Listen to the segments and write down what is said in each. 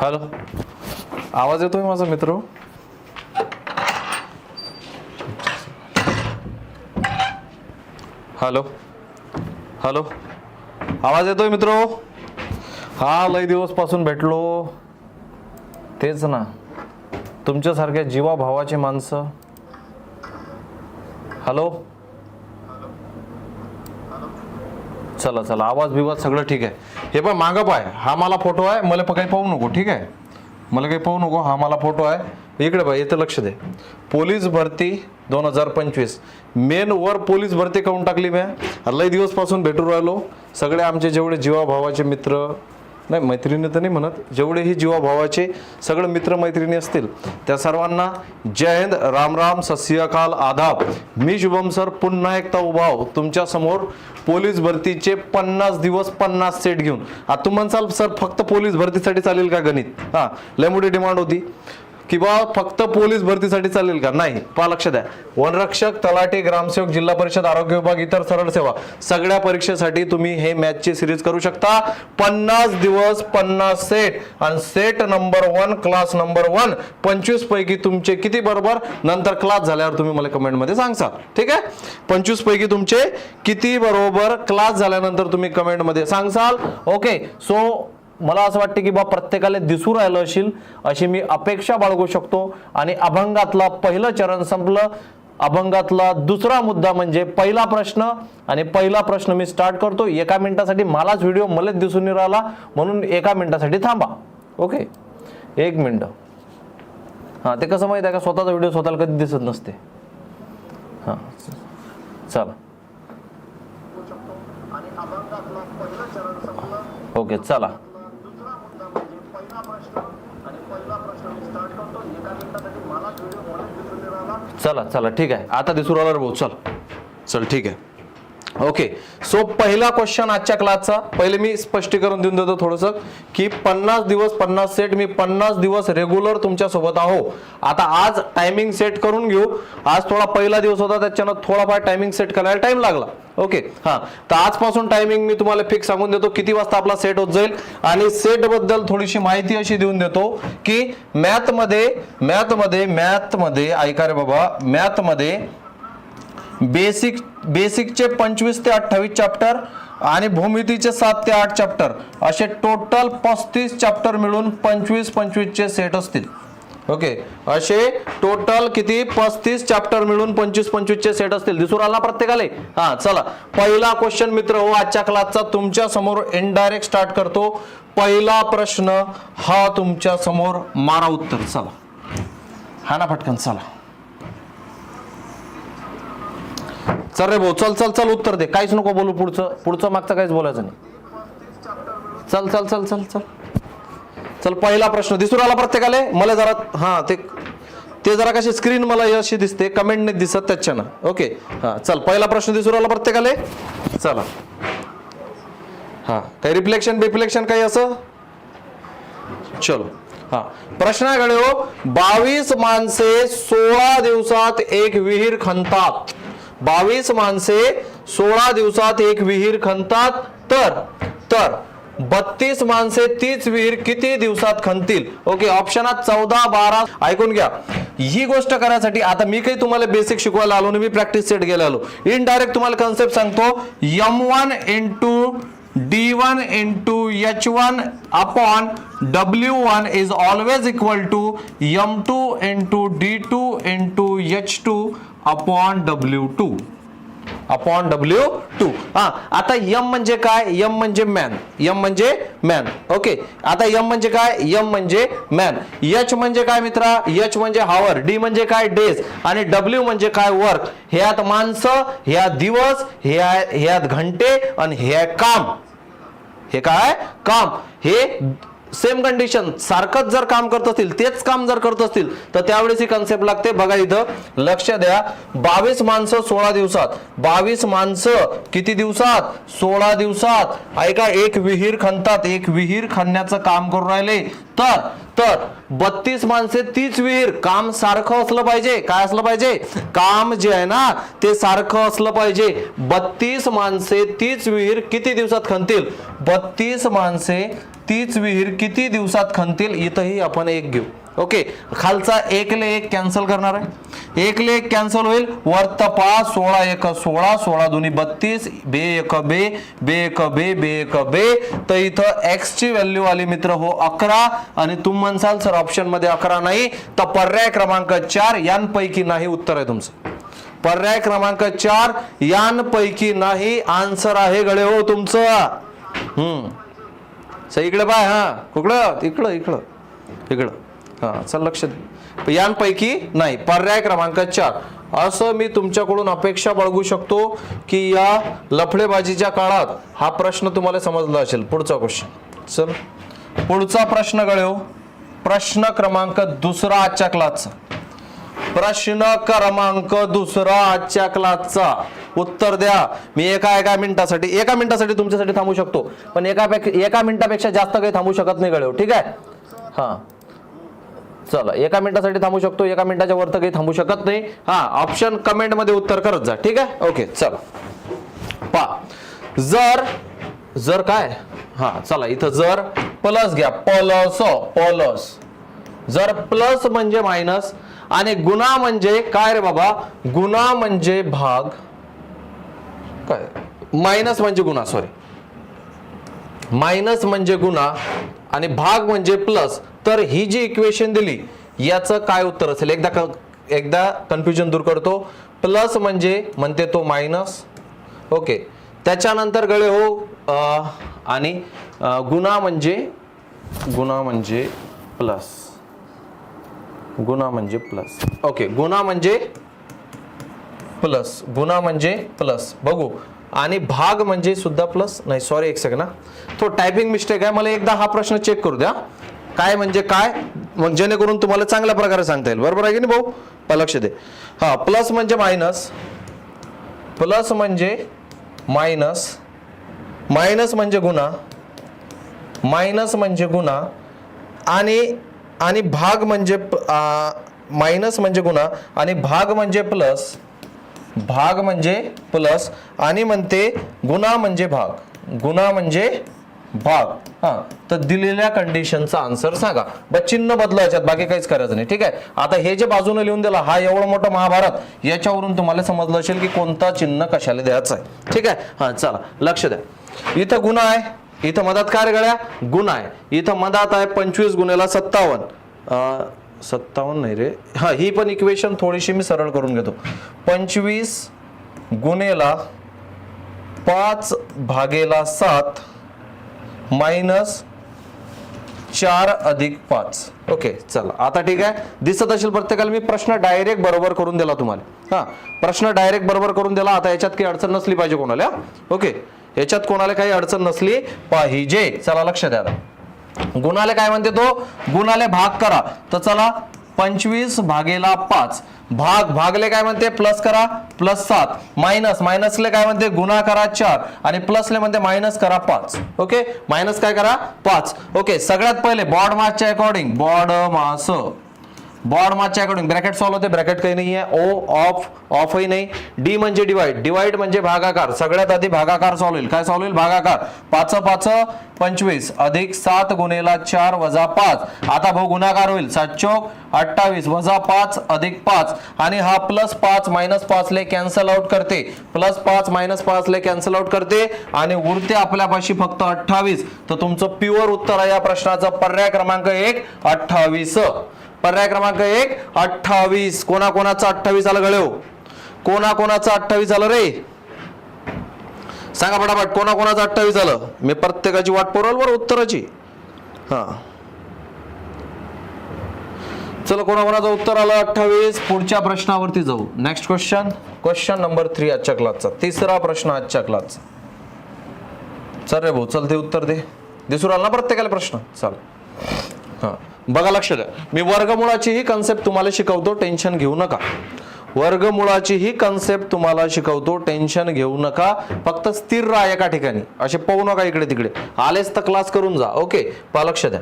Hello. आवाज येतोय माझा मित्र? हॅलो. हॅलो. आवाज येतोय मित्र? हा लय दिवसपासून भेटलो. तेच ना. तुमच्यासारख्या जीवा भावाचे माणसं. हॅलो. चला चला. आवाज बिवाज सगळं ठीक आहे. हे पण मागं पाय. हा मला फोटो आहे मला पण काही पाहू नको ठीक आहे? मला काही पाहू नको हा मला फोटो आहे. इकडे पाय इथं लक्ष दे. पोलीस भरती दोन हजार पंचवीस. मेन वर पोलीस भरती करून टाकली मी लई दिवसपासून भेटू भेटून राहिलो. सगळे आमचे जेवढे जीवाभावाचे मित्र नाही मैत्रिणी तर नाही म्हणत. जेवढेही जीवाभावाचे सगळे मित्रमैत्रिणी असतील त्या सर्वांना जय हिंद राम राम सस्यकाल आधाब मी शुभम सर पुन्हा एकदा उभा तुमच्यासमोर तुमच्यासमोर पोलीस भरतीचे पन्नास दिवस पन्नास सेट घेऊन. आता तुम्ही म्हणसाल सर फक्त पोलीस भरतीसाठी चालेल का गणित? हां लय मोठी डिमांड होती. की बा फक्त पोलीस भरतीसाठी चालेल का? नाही. पहा लक्ष द्या. वनरक्षक तलाठी ग्रामसेवक जिल्हा परिषद आरोग्य विभाग इतर सरळ सेवा. सगळ्या परीक्षेसाठी तुम्ही हे मॅचची सिरीज करू शकता. पन्नास दिवस पन्नास सेट. आणि set number one class number one पंचवीस पैकी तुमचे किती बरोबर? नंतर क्लास झाल्यावर तुम्ही मला कमेंटमध्ये सांगसा. ठीक आहे? पंचवीस पैकी तुमचे किती बरोबर? क्लास झाल्यानंतर तुम्ही कमेंटमध्ये सांगसाल. ओके. सो मला असं वाटतं की बा प्रत्येकाला दिसू राहिलं असेल अशी मी अपेक्षा बाळगू शकतो. आणि अभंगातला पहिलं चरण संपलं. अभंगातला दुसरा मुद्दा म्हणजे पहिला प्रश्न. आणि पहिला प्रश्न मी स्टार्ट करतो. एका मिनिटासाठी मलाच व्हिडिओ मलाच दिसून राहिला. म्हणून एका मिनिटासाठी थांबा. ओके एक मिनिट. हां ते कसं माहिती आहे का? स्वतःचा व्हिडिओ स्वतःला कधी दिसत नसते. हां. चला. ओके चला. चला चला ठीक आहे. आता दिसू राहिला रे भाऊ चल. चल ठीक आहे. ओके सो पहिला क्वेश्चन आजच्या क्लासचा पहिले मी स्पष्टीकरण देऊन देतो थोडंसं की पन्नास दिवस पन्नास सेट मी पन्नास दिवस रेग्युलर तुमच्यासोबत आहो. आता आज टायमिंग सेट करून घेऊ. आज थोडा पहिला दिवस होता त्याच्यानं थोडाफार टायमिंग सेट करायला टाइम लागला. ओके हा. तर आजपासून टायमिंग मी तुम्हाला फिक्स सांगून देतो किती वाजता आपला सेट होत जाईल. आणि सेटबद्दल थोडीशी माहिती अशी देऊन देतो की मॅथमध्ये मॅथमध्ये मॅथमध्ये ऐका रे बाबा मॅथमध्ये बेसिक बेसिकचे पंचवीस ते अठ्ठावीस चॅप्टर आणि भूमितीचे सात ते आठ चॅप्टर असे टोटल पस्तीस चॅप्टर मिळून पंचवीस पंचवीसचे सेट असतील. ओके असे टोटल किती? पस्तीस चॅप्टर मिळून पंचवीस पंचवीसचे सेट असतील. दिसून आला प्रत्येकाले? हा चला. पहिला क्वेश्चन मित्र हो आजच्या क्लासचा तुमच्यासमोर इनडायरेक्ट स्टार्ट करतो. पहिला प्रश्न हा तुमच्यासमोर मारा उत्तर. चला. हा ना फटकन चला. चल रे भाऊ चल चल चल उत्तर दे. काहीच नको बोलू पुढचं. पुढचं मागचं काहीच बोलायचं नाही. चल चल चल चल चल. चल पहिला प्रश्न. दिसून आला प्रत्येकाले? मला जरा हा ते ते जरा कशी स्क्रीन मला अशी दिसते. कमेंट नाही दिसत त्याच्यानं. ओके हा चल पहिला प्रश्न दिसून आला प्रत्येकाले? चला. हा काही रिफ्लेक्शन बिफ्लेक्शन काही असं? चलो. हा. प्रश्न आहे हो. बावीस माणसे सोळा दिवसात एक विहीर खणतात. बावीस माणसे सोळा दिवसात एक विहीर खणतात. तर तर बत्तीस माणसे तीच विहीर किती दिवसात खणतील? ओके ऑप्शनात चौदा बारा ऐकून घ्या. ही गोष्ट करण्यासाठी आता मी काही तुम्हाला बेसिक शिकवायला आलो नाही मी प्रॅक्टिस सेट गेला आलो. इनडायरेक्ट तुम्हाला कन्सेप्ट सांगतो. M one into D one into H one upon W one is always equal to M two into D two into H two upon W two. Upon W two. हा आता M म्हणजे काय? M म्हणजे man M म्हणजे man okay आता M म्हणजे काय? M म्हणजे मॅन एच म्हणजे काय मित्रा? एच म्हणजे हावर डी म्हणजे काय? डेज आणि डब्ल्यू म्हणजे काय? वर्क ह्यात माणसं ह्यात दिवस ह्या ह्यात घंटे आणि हे काम. हे काय? काम. हे सेम कंडिशन सारखंच जर काम करत असतील तेच काम जर करत असतील तर त्यावेळेस ही कन्सेप्ट लागते. बघा इथं लक्ष द्या. बावीस माणसं सोळा दिवसात. बावीस माणसं किती दिवसात? सोळा दिवसात. ऐका एक विहीर खणतात. एक विहीर खणण्याचं काम करून राहिले. तर तर बत्तीस माणसे तीच विहीर. काम सारखं असलं पाहिजे. काय असलं पाहिजे? काम जे आहे ना ते सारखं असलं पाहिजे. बत्तीस माणसे तीच विहीर किती दिवसात खणतील? बत्तीस माणसे तीच विहीर किती दिवसात खणतील? इथंही आपण एक घेऊ. ओके खालचा एकले एक कॅन्सल करणार आहे. एकले एक कॅन्सल होईल. वर्त पाच सोळा एक सोळा सोळा दोन्ही बत्तीस बे एक बे बे एक बे बे एक बे. तर इथं एक्स ची व्हॅल्यू आली मित्र हो अकरा. आणि तुम्ही म्हणसाल सर ऑप्शनमध्ये अकरा नाही. तर पर्याय क्रमांक चार यांपैकी नाही उत्तर आहे तुमचं. पर्याय क्रमांक चार यांपैकी नाही. आन्सर आहे गळे हो तुमचं. हम्म. सर इकडे पाय हा. कुकडं? इकडं इकडं. इकडं. हां चल लक्ष दे. यांपैकी नाही पर्याय क्रमांक चार. असं मी तुमच्याकडून अपेक्षा बाळगू शकतो की या लफडेबाजीच्या काळात हा प्रश्न तुम्हाला समजला असेल. पुढचा क्वेश्चन चल. पुढचा प्रश्न गळ्यो हो. प्रश्न क्रमांक दुसरा आजच्या क्लासचा प्रश्न क्रमांक दुसरा आजच्या क्लासचा उत्तर द्या. मी एका एका मिनिटासाठी एका मिनिटासाठी तुमच्यासाठी थांबू शकतो. पण एका एका मिनिटापेक्षा जास्त काही थांबू शकत नाही गळ्यो हो. ठीक आहे? हां. चला एका मिनिटासाठी थांबू शकतो एका मिनिटाच्या वर तर काही थांबू शकत नाही. हा ऑप्शन कमेंटमध्ये उत्तर करत जा ठीक आहे? ओके चला. पा जर जर काय? हा चला इथं जर प्लस घ्या प्लस प्लस हो, जर प्लस म्हणजे मायनस आणि गुणा म्हणजे काय रे बाबा? गुणा म्हणजे भाग काय? मायनस म्हणजे गुणा सॉरी मायनस म्हणजे गुणा आणि भाग म्हणजे प्लस तर ही जी इक्वेशन दिली याचं काय उत्तर असेल? एकदा क- एकदा कन्फ्युजन दूर करतो. प्लस म्हणजे म्हणते तो मायनस ओके त्याच्यानंतर गळे हो आणि गुणा म्हणजे गुणा म्हणजे प्लस गुणा म्हणजे प्लस ओके गुणा म्हणजे प्लस गुणा म्हणजे प्लस बघू. आणि भाग म्हणजे सुद्धा प्लस नाही सॉरी एक सेकंड तो टायपिंग मिस्टेक आहे. मला एकदा हा प्रश्न चेक करू द्या. काय म्हणजे काय? मग जेणेकरून तुम्हाला चांगल्या प्रकारे सांगता येईल. बरोबर आहे की नाही भाऊ? लक्ष दे. हा प्लस म्हणजे मायनस प्लस म्हणजे मायनस मायनस म्हणजे गुणा. मायनस म्हणजे गुणा. आणि आणि भाग म्हणजे मायनस म्हणजे गुणा. आणि भाग म्हणजे प्लस भाग म्हणजे प्लस आणि म्हणते गुणा म्हणजे भाग. गुणा म्हणजे भाग. हा तर दिलेल्या कंडिशनचा आन्सर सांगा. बस चिन्ह बदलायच्यात बाकी काहीच करायचं नाही. ठीक आहे? आता हे जे बाजूने लिहून दिला हा एवढं मोठं महाभारत याच्यावरून तुम्हाला समजलं असेल की कोणता चिन्ह कशाला द्यायचं आहे. ठीक आहे? हा चला लक्ष द्या. इथं गुन्हा आहे इथं मधात काय गळ्या गुन्हा आहे. इथं मधात आहे पंचवीस गुन्ह्याला सत्तावन्न. सत्तावन्न नाही रे. हा ही पण इक्वेशन थोडीशी मी सरळ करून घेतो. पंचवीस गुन्हेला पाच भागेला सात मायनस चार अधिक पाच. ओके चला. आता ठीक आहे. दिसत असेल प्रत्येकाला मी प्रश्न डायरेक्ट बरोबर करून दिला तुम्हाला. हा प्रश्न डायरेक्ट बरोबर करून दिला. आता याच्यात काही अडचण नसली पाहिजे कोणाला ओके. याच्यात कोणाला काही अडचण नसली पाहिजे. चला लक्ष द्या आता. गुणाले काय म्हणते तो? गुणाले भाग करा. तर चला पंचवीस भागेला पाच. भाग भागले काय म्हणते? प्लस करा प्लस सात. मायनस मायनसले काय म्हणते? गुणा करा चार. आणि प्लसले म्हणते मायनस करा पाच. ओके? मायनस काय करा? पाच. ओके सगळ्यात पहिले बॉड मासच्या अकॉर्डिंग बॉड मास बॉड मासच्या अकॉर्डिंग ब्रॅकेट सॉल्व होते ब्रॅकेट काही नाही आहे ओ ऑफ ऑफही नाही. डी म्हणजे डिवाइड डिवाइड म्हणजे भागाकार. सगळ्यात आधी भागाकार सॉल्व होईल. काय सॉल्व होईल? भागाकार. पाच पाच पंचवीस. अधिक सात गुणेला चार वजा पाच. आता भाऊ गुणाकार होईल. सात चौक अठ्ठावीस. वजा पाच अधिक पाच. आणि हा प्लस पाच मायनस पाच ले कॅन्सल आउट करते. प्लस पाच मायनस पाच ले कॅन्सल आउट करते. आणि उरते आपल्यापाशी फक्त अठ्ठावीस. तर तुमचं प्युअर उत्तर आहे या प्रश्नाचं. पर्याय क्रमांक एक अठ्ठावीस. पर्याय क्रमांक एक अठ्ठावीस. कोणाकोणाचा अठ्ठावीस आलं गळ्यो? कोणाकोणाचा अठ्ठावीस आलं रे? सांगा फटाफट कोणाकोणाचं अठ्ठावीस आलं मी प्रत्येकाची वाट पुरवल बरं उत्तराची. हा. चला कोणाकोणाचं उत्तर आलं? अठ्ठावीस. पुढच्या प्रश्नावरती जाऊ. Next question question number three आजच्या क्लासचा तिसरा प्रश्न आजच्या क्लासचा चल रे भाऊ चल ते उत्तर दे. दिसून आला ना प्रत्येकाला प्रश्न? चल. हा. बघा लक्ष द्या. मी वर्गमुळाची ही कन्सेप्ट तुम्हाला शिकवतो टेन्शन घेऊ नका. वर्गमुळाची ही कन्सेप्ट तुम्हाला शिकवतो टेन्शन घेऊ नका. फक्त स्थिर राहा एका ठिकाणी. असे पाहू नका इकडे तिकडे. आलेच तर क्लास करून जा. ओके पहा लक्ष द्या.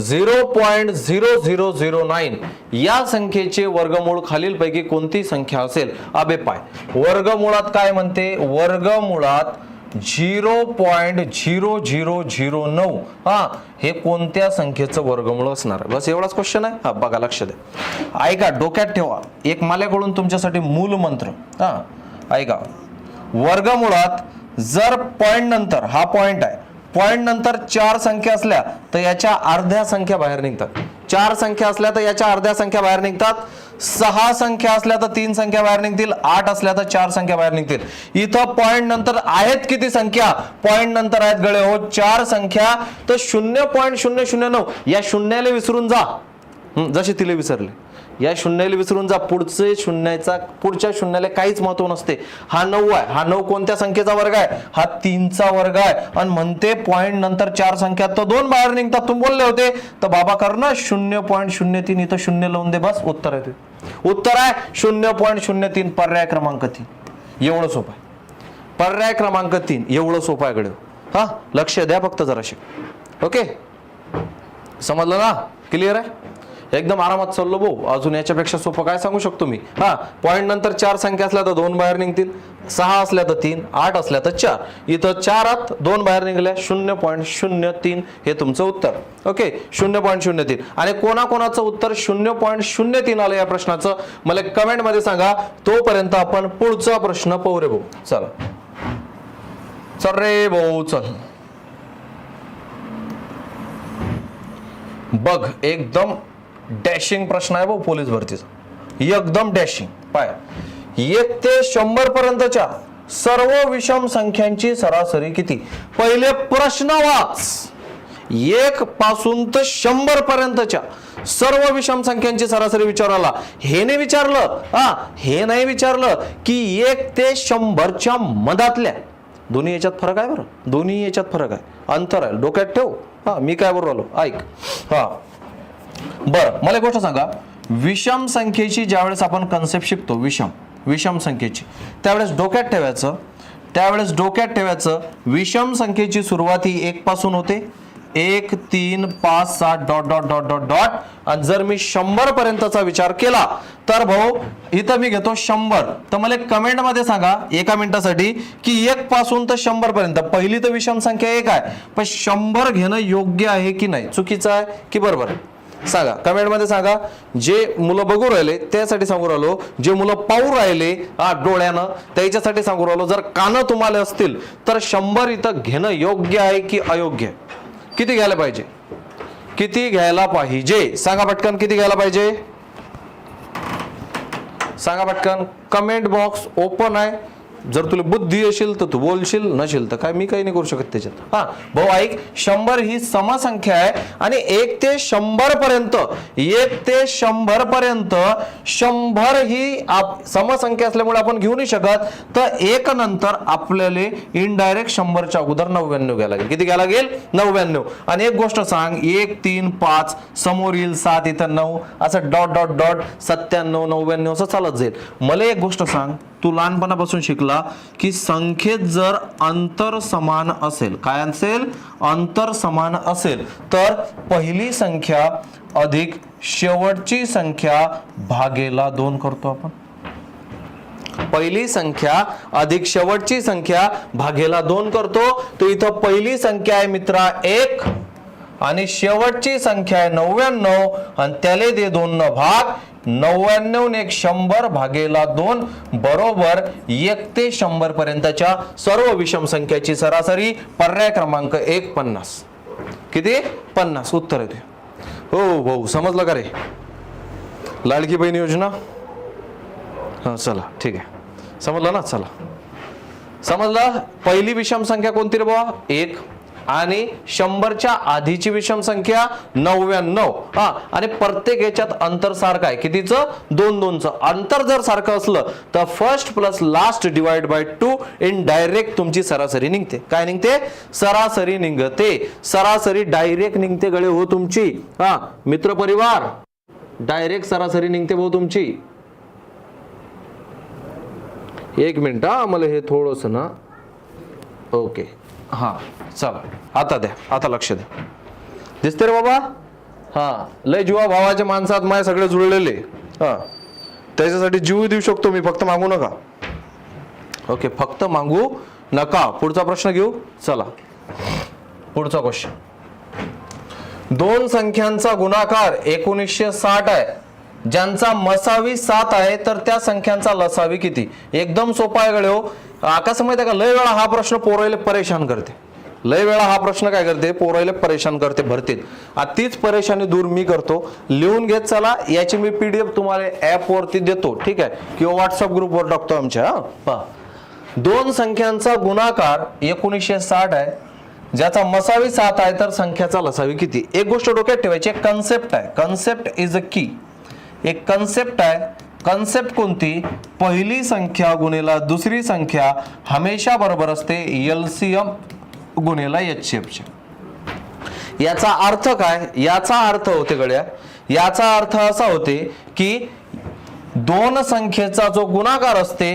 Zero point zero zero zero nine या संख्येचे वर्गमूळ खालीलपैकी कोणती संख्या असेल? अबे पाय. वर्गमुळात काय म्हणते? वर्गमुळात zero point zero zero zero नऊ. हा हे कोणत्या संख्येचं वर्गमूळ असणार? बस एवढाच क्वेश्चन आहे. हा बघा लक्ष द्या. ऐका डोक्यात ठेवा. एक माल्याकडून तुमच्यासाठी मूल मंत्र. हा ऐका. वर्गमुळात जर पॉईंट नंतर हा पॉईंट आहे. पॉईंट नंतर चार संख्या असल्या तर याच्या अर्ध्या संख्या बाहेर निघतात. चार संख्या असल्या तर याच्या अर्ध्या संख्या बाहेर निघतात. सहा संख्या असल्या तर तीन संख्या बाहेर निघतील आठ असल्या तर चार संख्या बाहेर निघतील. इथं पॉईंट नंतर आहेत किती संख्या? पॉईंट नंतर आहेत गळे हो चार संख्या. तर शून्य पॉईंट शून्य शून्य नऊ या शून्याला विसरून जा. जसे तिला विसरले. या शून्याला विसरून जा. पुढचे शून्याचा पुढच्या शून्याला काहीच महत्त्व नसते. हा नऊ आहे. हा नऊ कोणत्या संख्येचा वर्ग आहे? हा तीनचा वर्ग आहे. आणि म्हणते पॉईंट नंतर चार संख्या. तर दोन बाहेर निघतात. तुम्ही बोलले होते. तर बाबा कर ना शून्य पॉईंट शून्य तीन इथं शून्य लावून दे बस. उत्तर आहे ते. उत्तर आहे शून्य पॉईंट शून्य तीन. पर्याय क्रमांक तीन. एवढं सोपं आहे. पर्याय क्रमांक तीन. एवढं सोपं आहे कडे हा? लक्ष द्या फक्त जराशी. ओके? समजलं ना? क्लिअर आहे? एकदम आरामात चाललो भाऊ. अजून याच्यापेक्षा सोपं काय सांगू शकतो मी? हा पॉईंट नंतर चार संख्या असल्या तर दोन बाहेर निघतील. सहा असल्या तर तीन आठ असल्या तर चार. इथं चारात दोन बाहेर निघल्या शून्य पॉईंट शून्य तीन हे तुमचं उत्तर. ओके शून्य पॉईंट शून्य तीन. आणि कोणाकोणाचं उत्तर शून्य पॉईंट शून्य तीन आलं या प्रश्नाचं? मला कमेंटमध्ये सांगा. तोपर्यंत आपण पुढचा प्रश्न पाहू रे भाऊ. चला. चल रे भाऊ चल. बघ एकदम डॅशिंग प्रश्न आहे भाऊ पोलीस भरतीचा. एकदम डॅशिंग. पाय. एक ते शंभर पर्यंतच्या सर्व विषम संख्यांची सरासरी किती? पहिले प्रश्न वाच. एक पासून तर शंभर पर्यंतच्या सर्व विषम संख्यांची सरासरी विचाराला हे नाही विचारलं. हा हे नाही विचारलं की एक ते शंभरच्या मधातल्या. दोन्ही याच्यात फरक आहे बरं? दोन्ही याच्यात फरक आहे. अंतर आहे. डोक्यात ठेव. हा मी काय बरोबर आलो ऐक. हा. बरं मला एक गोष्ट सांगा. विषम संख्येची ज्यावेळेस आपण कन्सेप्ट शिकतो विषम विषम संख्येची त्यावेळेस डोक्यात ठेवायचं. त्यावेळेस डोक्यात ठेवायचं विषम संख्येची सुरुवात ही एक पासून होते. एक तीन पाच सात dot dot dot dot dot. आणि जर मी शंभर पर्यंतचा विचार केला तर भाऊ इथं मी घेतो शंभर. तर मला कमेंटमध्ये सांगा एका मिनिटासाठी की एक पासून तर शंभर पर्यंत. पहिली तर विषम संख्या एक आहे पण शंभर घेणं योग्य आहे की नाही? चुकीचं आहे की बरोबर? आहे सांगा कमेंटमध्ये सांगा जे मुलं बघू राहिले त्यासाठी सांगू राहिलो. जे मुलं पाहू राहिले हा डोळ्यानं त्याच्यासाठी सांगू राहिलो. जर कानं तुम्हाला असतील तर शंभर इथं घेणं योग्य आहे की अयोग्य? आहे किती घ्यायला पाहिजे? किती घ्यायला पाहिजे? सांगा पटकन किती घ्यायला पाहिजे? सांगा पटकन. कमेंट बॉक्स ओपन आहे. जर तुला बुद्धी असेल तर तू बोलशील नसेल तर काय मी काही नाही करू शकत त्याच्यात. हा भाऊ ऐक शंभर ही समसंख्या आहे आणि एक ते शंभर पर्यंत एक ते शंभर पर्यंत शंभर ही आप- समसंख्या असल्यामुळे आपण घेऊ नाही शकत. तर एक नंतर आपल्याला इनडायरेक्ट शंभरच्या अगोदर नव्याण्णव घ्यायला लागेल. किती घ्यायला लागेल? नव्याण्णव. आणि एक गोष्ट सांग एक तीन पाच समोर येईल सात इथं नऊ असं डॉट डॉट डॉट सत्त्याण्णव नव्याण्णव असं चालत जाईल. मला एक गोष्ट सांग तू लहानपणापासून शिकला की संख्येत जर अंतर समान असेल काय असेल? अंतर समान असेल तर पहिली संख्या अधिक शेवटची संख्या भागेला दोन करतो आपण. पहिली संख्या अधिक शेवटची संख्या भागेला दोन करतो. तर इथं पहिली संख्या आहे मित्रा एक आणि शेवटची संख्या आहे नव्याण्णव आणि त्याला दे दोन न भाग. नव्याण्णव ने एक शंभर भागेला दोन बरोबर एक ते शंभर पर्यंतच्या सर्व विषम संख्याची सरासरी पर्याय क्रमांक एक पन्नास. किती? पन्नास. उत्तर येते हो भाऊ समजलं का रे? लाडकी बहीण योजना? हा चला ठीक आहे. समजलं ना? चला. समजलं? पहिली विषम संख्या कोणती रे बाबा एक. आणि शंभरच्या आधीची विषम संख्या नव्याण्णव. हा आणि प्रत्येक याच्यात अंतर सारखं आहे. कितीचं? दोन दोनचं. अंतर जर सारखं असलं तर first plus last divide by two indirect तुमची सरासरी निघते. काय निघते? सरासरी निघते. सरासरी डायरेक्ट निघते गळे हो तुमची. हा मित्र परिवार डायरेक्ट सरासरी निघते भाऊ तुमची. एक मिनिट हा मला हे थोडस ना ओके. हां चला. आता द्या. आता लक्ष द्या. दिसते रे बाबा? हा लय जीवा भावाच्या माणसात माय सगळे जुळलेले. हा. त्याच्यासाठी जीव देऊ शकतो मी फक्त मागू नका. ओके फक्त मागू नका. पुढचा प्रश्न घेऊ? चला. पुढचा क्वेश्चन दोन संख्यांचा गुणाकार एकोणीसशे साठ आहे. ज्यांचा मसावी सात आहे तर त्या संख्यांचा लसावी किती? एकदम सोपा आहे गळ्यो हो कसं माहिती आहे का? लय वेळा हा प्रश्न पोरायला परेशान करते. लय वेळा हा प्रश्न काय करते? पोरायला परेशान करते भरतीत. आता तीच परेशानी दूर मी करतो. लिहून घेत चला याची मी पीडीएफ तुम्हाला ऍप वरती देतो ठीक आहे? किंवा व्हॉट्सअप ग्रुपवर टाकतो आमच्या पहा. दोन संख्यांचा गुणाकार एकोणीसशे साठ आहे. ज्याचा मसावी सात आहे तर संख्याचा लसावी किती? एक गोष्ट डोक्यात ठेवायची एक कन्सेप्ट आहे. कन्सेप्ट इज अ की एक कन्सेप्ट आहे कन्सेप्ट कोणती? पहिली संख्या गुणेला दुसरी संख्या हमेशा बरोबर असते एलसीएम गुणेला एच याचा अर्थ काय? याचा अर्थ होते गड्या याचा अर्थ असा होते की दोन संख्येचा जो गुणाकार असते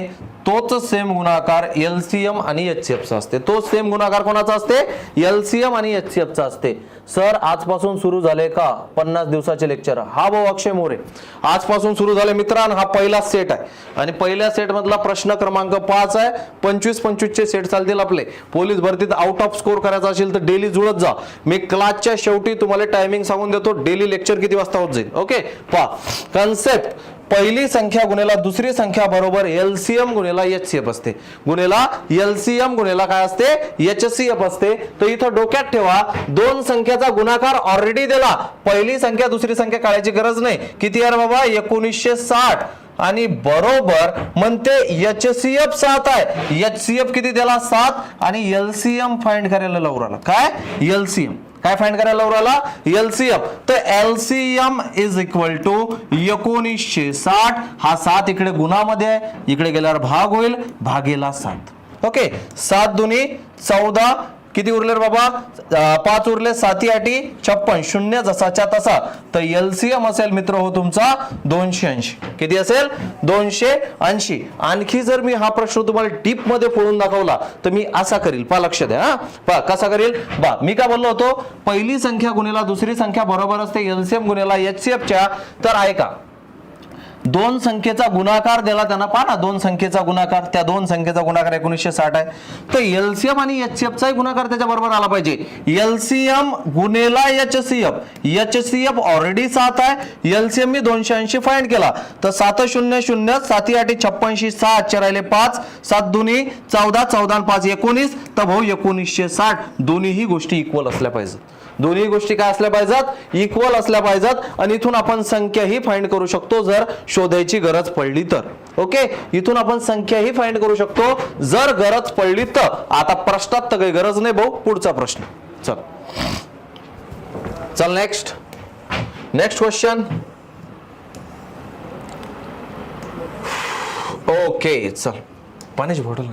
तोच सेम गुणाकार एलसीएम आणि एच चा असते. तोच सेम गुणाकार कोणाचा असते? एलसीएम आणि एच चा असते. सर आजपासून सुरू झाले का? पन्नास दिवसाचे लेक्चर. हा भाऊ अक्षय मोरे. आजपासून सुरू झाले. मित्रांनो हा पहिला सेट आहे. आणि पहिल्या सेट मधला प्रश्न क्रमांक पाच आहे. पंचवीस पंचवीस चे सेट चालतील आपले. पोलीस भरतीत आउट ऑफ स्कोर करायचा असेल तर डेली जुळत जा. मी क्लासच्या शेवटी तुम्हाला टायमिंग सांगून देतो. डेली लेक्चर किती वाजता होत जाईल? ओके पहा. कन्सेप्ट पहिली संख्या गुणेला दुसरी संख्या बरोबर एलसीएम गुणेला एच सी एफ असते. गुणेला एलसीएम गुणेला काय असते? एच सी एफ असते. तर इथं डोक्यात ठेवा दोन संख्याचा गुणाकार ऑलरेडी दिला. पहिली संख्या दुसरी संख्या काढायची गरज नाही. किती यार बाबा? एकोणीसशे साठ. आणि बरोबर म्हणते एच सी एफ सात आहे. एच सी एफ किती त्याला? सात. आणि एलसीएम फाइंड करायला लवराला काय? एलसीएम काय फाइंड करायला लावला एलसीएम तर एलसीएम इज इक्वल टू एकोणीसशे साठ. हा सात इकडे गुणामध्ये आहे. इकडे गेल्यावर भाग होईल. भागेला सात. ओके सात दोन्ही चौदा. किती उरले बाबा? पाच उरले साती आठी छप्पन शून्य जसाच्या तसा. तर एलसीएम असेल मित्र हो तुमचा दोनशे ऐंशी. किती असेल? दोनशे ऐंशी. आणखी जर मी हा प्रश्न तुम्हाला डीपमध्ये फोडून दाखवला तर मी असा करील. पा लक्ष द्या हा. पा कसा करील? बा मी काय बोललो होतो? पहिली संख्या गुणेला दुसरी संख्या बरोबर असते एलसीएम गुणेला एचसीएफच्या. तर ऐका दोन संख्येचा गुणाकार दिला त्यांना. पहा ना दोन संख्येचा गुणाकार त्या दोन संख्येचा गुणाकार एकोणीसशे साठ आहे. तर एलसीएम आणि एचसीएफचाही गुणाकार त्याच्या बरोबर आला पाहिजे. एलसीएम गुणेला एचसीएफ. एचसीएफ ऑलरेडी सात आहे. एलसीएम मी दोनशे ऐंशी फाइंड केला. तर सात शून्य शून्य साती आठी छप्पनशी सहा आजचे राहिले पाच. सात दोन्ही चौदा चौदा पाच एकोणीस. तर भाऊ एकोणीसशे साठ. दोन्हीही गोष्टी इक्वल असल्या पाहिजे. दोन्ही गोष्टी काय असल्या पाहिजेत? इक्वल असल्या पाहिजेत. आणि इथून आपण संख्याही फाइंड करू शकतो. जर शोधायची गरज पडली तर. ओके इथून आपण संख्याही फाइंड करू शकतो. जर गरज पडली तर. आता प्रश्नात तर काही गरज नाही भाऊ. पुढचा प्रश्न. चल. चल नेक्स्ट नेक्स्ट क्वेश्चन ओके चल. पाण्याची बॉटल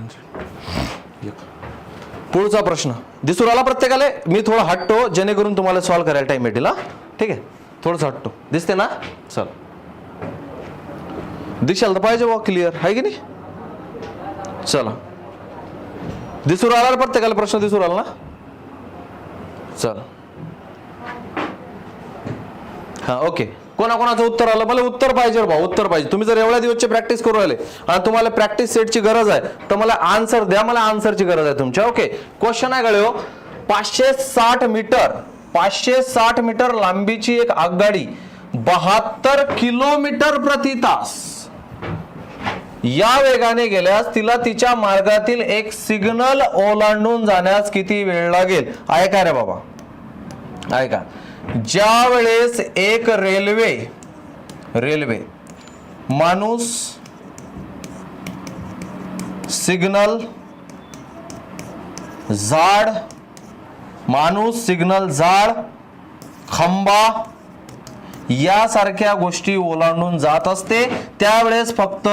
पुढचा प्रश्न. दिसून आला प्रत्येकाला? मी थोडं हटतो जेणेकरून तुम्हाला सॉल्व्ह करायला टाइम भेटेल हा? ठीक आहे? थोडंसं हटतो. दिसते ना? चल. दिशाल तर पाहिजे बा क्लिअर आहे की नाही? चला. दिसून आला प्रत्येकाला? प्रश्न दिसून आला ना? चल. हां ओके कोणाकोणाचं उत्तर आलं? मला उत्तर पाहिजे भाऊ उत्तर पाहिजे. तुम्ही जर एवढ्या दिवसची प्रॅक्टिस करू राहिले आणि तुम्हाला प्रॅक्टिस सेटची गरज आहे तर मला आन्सर द्या मला आन्सरची गरज आहे तुमच्या ओके क्वेश्चन आहे गळ्यो. पाचशे साठ मीटर पाचशे साठ मीटर लांबीची एक आगगाडी बहात्तर किलोमीटर प्रति तास. या वेगाने गेल्यास तिला तिच्या मार्गातील एक सिग्नल ओलांडून जाण्यास किती वेळ लागेल? ऐका रे बाबा. ऐका. ज्या वेळेस एक रेल्वे रेल्वे माणूस सिग्नल झाड माणूस सिग्नल झाड खंबा यासारख्या गोष्टी ओलांडून जात असते. त्यावेळेस फक्त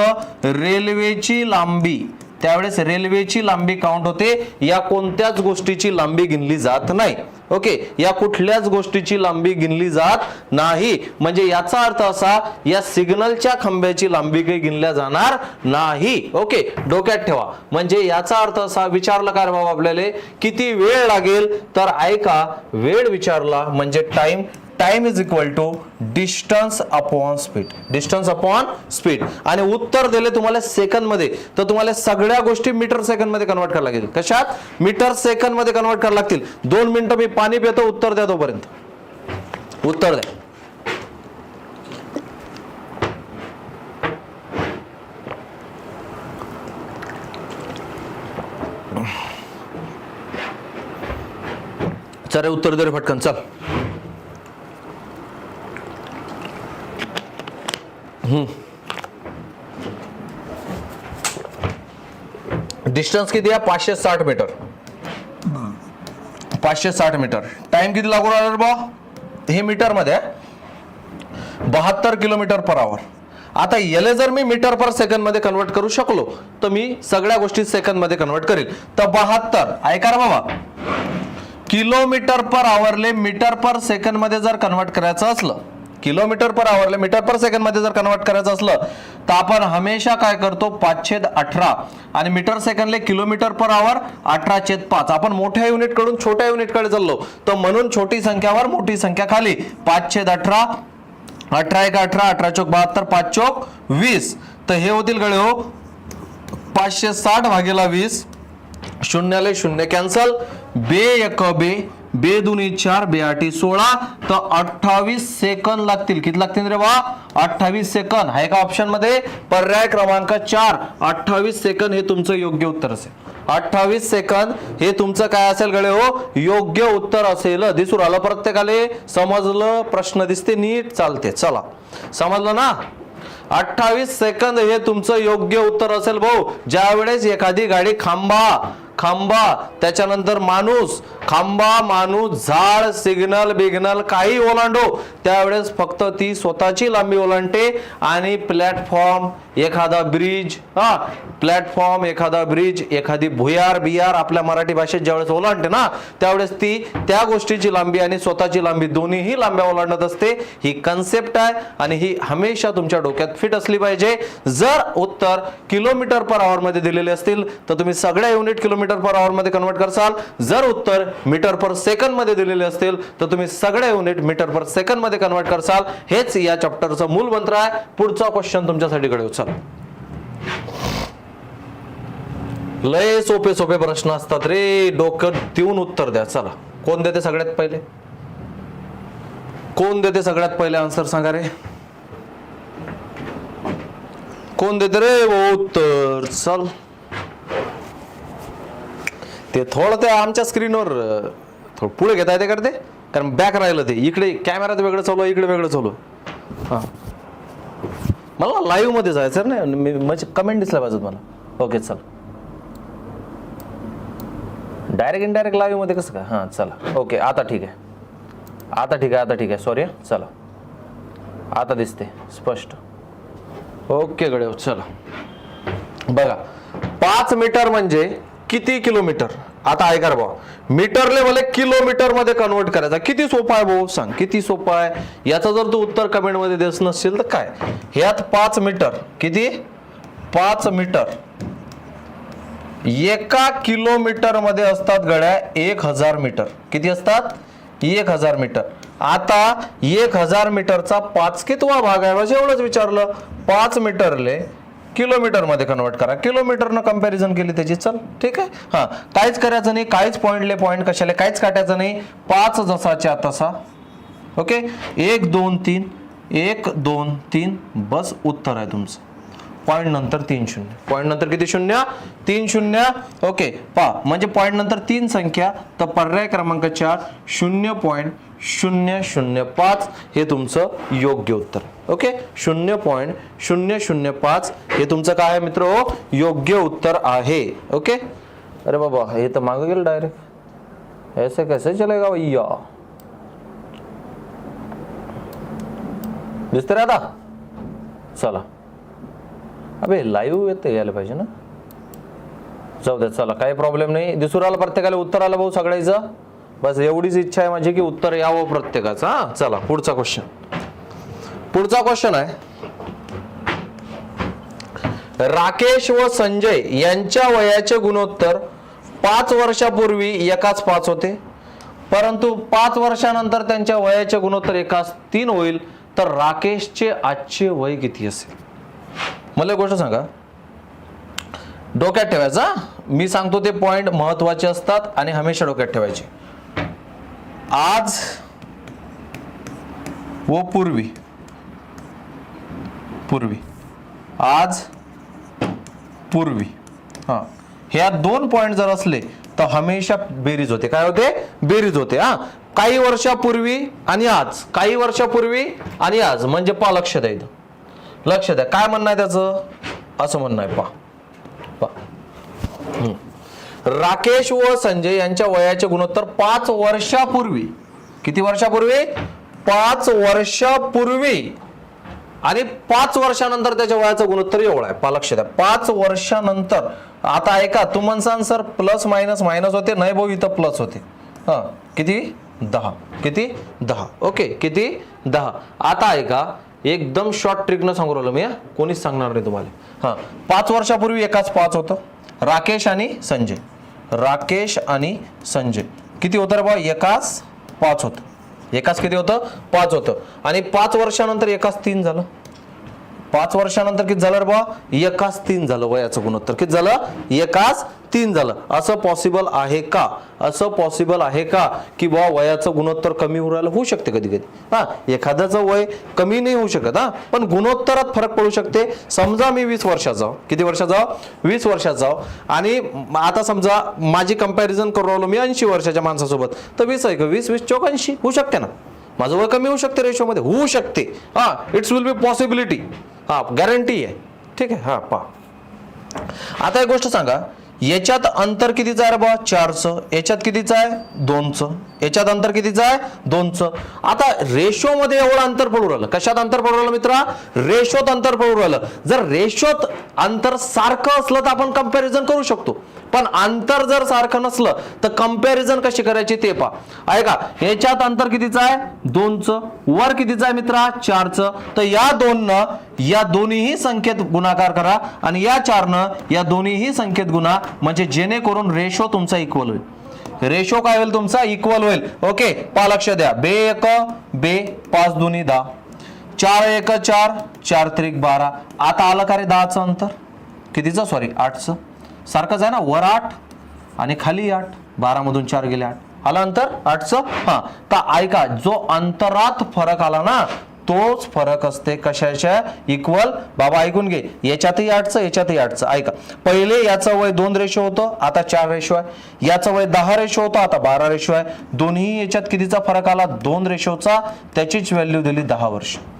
रेल्वेची लांबी त्यावेळेस रेल्वेची लांबी काउंट होते. या कोणत्याच गोष्टीची लांबी गिनली जात नाही. ओके या कुठल्याच गोष्टीची लांबी गिनली जात नाही. म्हणजे याचा अर्थ असा या सिग्नलच्या खांब्याची लांबी काही गिनल्या जाणार नाही. ओके डोक्यात ठेवा. म्हणजे याचा अर्थ असा विचारलं काय रे बाबा आपल्याला? किती वेळ लागेल? तर ऐका वेळ विचारला म्हणजे time time is equal to distance upon speed distance upon speed आणि उत्तर दिले तुम्हाला सेकंदमध्ये. तर तुम्हाला सगळ्या गोष्टी मीटर सेकंदमध्ये कन्वर्ट करायला लागेल कशात? मीटर सेकंदमध्ये कन्वर्ट करायला लागतील. दोन मिनिटं मी पाणी पितो उत्तर द्या तोपर्यंत. उत्तर द्या. चल उत्तर दे रे फटकन चल. डिस्टन्स किती आहे? पाचशे साठ मीटर पाचशे साठ मीटर टाइम किती लागू राहणार रे बा हे मीटरमध्ये बहात्तर किलोमीटर पर आवर आता याला जर मी मीटर पर सेकंदमध्ये कन्वर्ट करू शकलो तर मी सगळ्या गोष्टी सेकंदमध्ये कन्वर्ट करेल तर बहात्तर ऐका बाबा. किलोमीटर पर आवरले मीटर पर सेकंदमध्ये जर कन्वर्ट करायचं असलं किलोमीटर पर आवरले मीटर पर सेकंडमध्ये जर कन्वर्ट करायचं असलं तर आपण हमेशा काय करतो? पाचशे अठरा. आणि मीटर सेकंडले किलोमीटर पर आवर अठरा छेद पाच. आपण मोठ्या युनिटकडून छोट्या युनिटकडे चाललो तर म्हणून छोटी संख्यावर मोठी संख्या खाली. पाच छेद अठरा अठरा एक अठरा अठरा चौक बहात्तर पाच चौक वीस. तर हे होतील गळे हो पाचशे साठ भागेला वीस. शून्याले शून्य कॅन्सल. बे एक बे. बे दुनी चार बे आठी सोळा तर अठ्ठावीस सेकंद लागतील. किती लागतील रे बा? अठ्ठावीस सेकंद. आहे का ऑप्शनमध्ये पर्याय क्रमांक चार. अठ्ठावीस सेकंद हे तुमचं योग्य उत्तर असेल. अठ्ठावीस सेकंद हे तुमचं काय असेल गळे हो? योग्य उत्तर असेल. दिसून आलं प्रत्येकाले? समजलं? प्रश्न दिसते नीट चालते. चला. समजलं ना? अठ्ठावीस सेकंद हे तुमचं योग्य उत्तर असेल भाऊ. ज्या वेळेस एखादी गाडी खांबा खांबा त्याच्यानंतर माणूस खांबा माणूस झाड सिग्नल बिग्नल काही ओलांडो त्यावेळेस फक्त ती स्वतःची लांबी ओलांडते आणि प्लॅटफॉर्म एखादा ब्रिज हा प्लॅटफॉर्म एखादा ब्रिज एखादी भुयार बियार आपल्या मराठी भाषेत ज्यावेळेस ओलांडते ना त्यावेळेस ती त्या गोष्टीची लांबी आणि स्वतःची लांबी दोन्हीही लांब्या ओलांडत असते. ही कन्सेप्ट आहे आणि ही हमेशा तुमच्या डोक्यात फिट असली पाहिजे. जर उत्तर किलोमीटर पर आवर मध्ये दिलेले असतील तर तुम्ही सगळ्या युनिट किलोमीटर पर आवर मध्ये कन्वर्ट करसाल. जर उत्तर मीटर पर सेकंडमध्ये दिलेले असतील तर तुम्ही सगळे युनिट मीटर पर सेकंडमध्ये कन्वर्ट करसाल. हेच या चॅप्टरचं मूल मंत्र आहे. पुढचा क्वेश्चन तुमच्यासाठी कडे उचल लय सोपे सोपे प्रश्न असतात रे. डोकं देऊन उत्तर द्या. चला. कोण देते सगळ्यात पहिले? कोण देते सगळ्यात पहिले आन्सर सांगा रे? कोण देते रे? हो, उत्तर. चल. ते थोडं ते आमच्या स्क्रीनवर थोडं पुढे घेता येते करते कारण बॅक राहिलं ते. इकडे कॅमेरात वेगळं चालू इकडे वेगळं चालू हां. मला लाईव्हमध्ये जायचं ना मी म्हणजे कमेंट दिसला पाहिजे मला ओके चल. डायरेक्ट इनडायरेक्ट लाईव्हमध्ये कसं का हां चला. ओके आता ठीक आहे. आता ठीक आहे आता ठीक आहे. सॉरी चला. आता दिसते. स्पष्ट. ओके गडे चला. बघा पाच मीटर म्हणजे किती किलोमीटर? आता ऐका रे भाऊ. मीटरले मला किलोमीटरमध्ये कन्वर्ट करायचा. किती सोपा आहे भाऊ? सांग किती सोपा आहे? याचं जर तू उत्तर कमेंटमध्ये देत नसेल तर काय? ह्यात पाच मीटर. किती? पाच मीटर. एका किलोमीटरमध्ये असतात गड्या एक हजार मीटर. किती असतात? एक हजार मीटर. आता एक हजार मीटरचा पाच कितवा भाग आहे. म्हणजे एवढंच विचारलं. पाच मीटरले किलोमीटरमध्ये कन्वर्ट करा. किलोमीटरनं कंपॅरिझन केली त्याची. चल ठीक आहे? हां. काहीच करायचं नाही काहीच पॉईंटले पॉईंट कशाले काहीच काटायचं नाही. पाच जसाच्या तसा. ओके? एक दोन तीन. एक दोन तीन. बस उत्तर आहे तुमचं. पॉईंट नंतर तीन शून्य. पॉईंट नंतर किती शून्य? तीन शून्य. ओके. पा म्हणजे पॉईंट नंतर तीन संख्या तर पर्याय क्रमांक चार शून्य पॉईंट शून्य शून्य पाच हे तुमचं योग्य उत्तर. ओके? शून्य पॉईंट शून्य शून्य पाच हे तुमचं काय आहे मित्र? योग्य उत्तर आहे. ओके? अरे बाबा हे तर मागं गेलं डायरेक्ट ऐसे कैसे चलेगा भैया? दिसते रे आता? चला. अबे लाईव्ह येते यायला पाहिजे ना? जाऊ द्या चला. काही प्रॉब्लेम नाही. दिसून आला प्रत्येकाला उत्तर आलं भाऊ सगळ्याचं. बस एवढीच इच्छा आहे माझी की उत्तर यावं प्रत्येकाचं. हा चला पुढचा क्वेश्चन पुढचा क्वेश्चन आहे. राकेश व संजय यांच्या वयाचे गुणोत्तर पाच वर्षापूर्वी एकाच पाच होते. परंतु पाच वर्षानंतर त्यांच्या वयाचे गुणोत्तर एकाच तीन होईल. तर राकेशचे आजचे वय किती असेल? मला एक गोष्ट सांगा. डोक्यात ठेवायचा मी सांगतो ते पॉइंट महत्त्वाचे असतात आणि हमेशा डोक्यात ठेवायचे. आज व पूर्वी. पूर्वी. आज पूर्वी. हां. ह्या दोन पॉईंट जर असले तर हमेशा बेरीज होते. काय होते? बेरीज होते हां. काही वर्षापूर्वी आणि आज. काही वर्षापूर्वी आणि आज. म्हणजे पा लक्ष द्या इथं. लक्ष द्या. काय म्हणणं आहे त्याचं? असं म्हणणं आहे पा पा हम्म. राकेश व संजय यांच्या वयाचे गुणोत्तर पाच वर्षापूर्वी. किती वर्षापूर्वी? पाच वर्षापूर्वी. आणि पाच वर्षानंतर त्याच्या वयाचं गुणोत्तर एवढं आहे. पा लक्ष द्या. पाच वर्षानंतर. आता ऐका तू म्हणसान सर प्लस मायनस मायनस होते नाही भाऊ इथं प्लस होते. हां किती? दहा. किती? दहा. ओके किती? दहा. आता ऐका एकदम शॉर्ट ट्रिकनं सांगू राहिलो मी कोणीच सांगणार नाही तुम्हाला. हां पाच वर्षापूर्वी एकाच पाच होतं. राकेश आणि संजय. राकेश आणि संजय. किती होतं रे बा एकाच पाच होतं. एकाच किती होतं? पाच होतं. आणि पाच वर्षानंतर एकाच तीन झालं. पाच वर्षानंतर किती झालं रे बा एकाच तीन झालं वयाचं गुणोत्तर. किती झालं? एकाच तीन झालं. असं पॉसिबल आहे का? असं पॉसिबल आहे का? की बा वयाचं गुणोत्तर कमी होऊ राहिलं? होऊ शकते कधी कधी हा एखाद्याचं वय कमी नाही होऊ शकत हा. पण गुणोत्तरात फरक पडू शकते. समजा मी वीस वर्षाचा किती वर्षाचा वीस वर्षाचा आहो. आणि आता समजा माझी कंपॅरिझन करू राहिलो मी ऐंशी वर्षाच्या माणसासोबत तर वीस आहे का? वीस वीस चौकांशी होऊ शकते ना? माझं वय कमी होऊ शकते रेशोमध्ये होऊ शकते. हा इट्स विल बी पॉसिबिलिटी हा गॅरंटी आहे. ठीक आहे हा पा आता एक गोष्ट सांगा. याच्यात अंतर कितीचं आहे रे बा चारचं. याच्यात कितीचं आहे? दोनचं. याच्यात अंतर कितीचं आहे? दोनचं. आता रेशो मध्ये एवढं अंतर पडू राहिलं. कशात अंतर पडू राहिलं मित्रा? रेशोत अंतर पडू राहिलं. जर रेशोत अंतर सारखं असलं तर आपण कंपॅरिझन करू शकतो. पण अंतर जर सारखं नसलं तर कंपॅरिझन कशी करायची ते पा ऐका याच्यात अंतर कितीचं आहे? दोनचं. वर कितीचं आहे मित्रा? चारचं. तर या दोननं या दोन्हीही संख्येत गुणाकार करा आणि या चारनं या दोन्हीही संख्येत गुणा. म्हणजे जेणेकरून रेशो तुमचा इक्वल होईल. रेशो काय होईल तुमचा? इक्वल होईल. ओके पा लक्ष द्या. बे एक बे पाच दोन्ही दहा. चार एक चार. चार त्रिक बारा. आता आलं का रे दहाचं अंतर? कितीचं? सॉरी आठचं. सारखंच आहे ना वर आठ आणि खाली आठ. बारामधून चार गेले आठ. आलं अंतर आठचं हा. तर ऐका जो अंतरात फरक आला ना तोच फरक असते. कशाच्या इक्वल. बाबा ऐकून घे. याच्यातही आठचं याच्यातही आठचं. ऐका. पहिले याचं वय दोन रेशो होतं आता चार रेशो आहे. याचं वय दहा रेशो होतं आता बारा रेशो आहे. दोन्ही याच्यात कितीचा फरक आला? दोन रेशोचा. त्याचीच व्हॅल्यू दिली दहा वर्ष.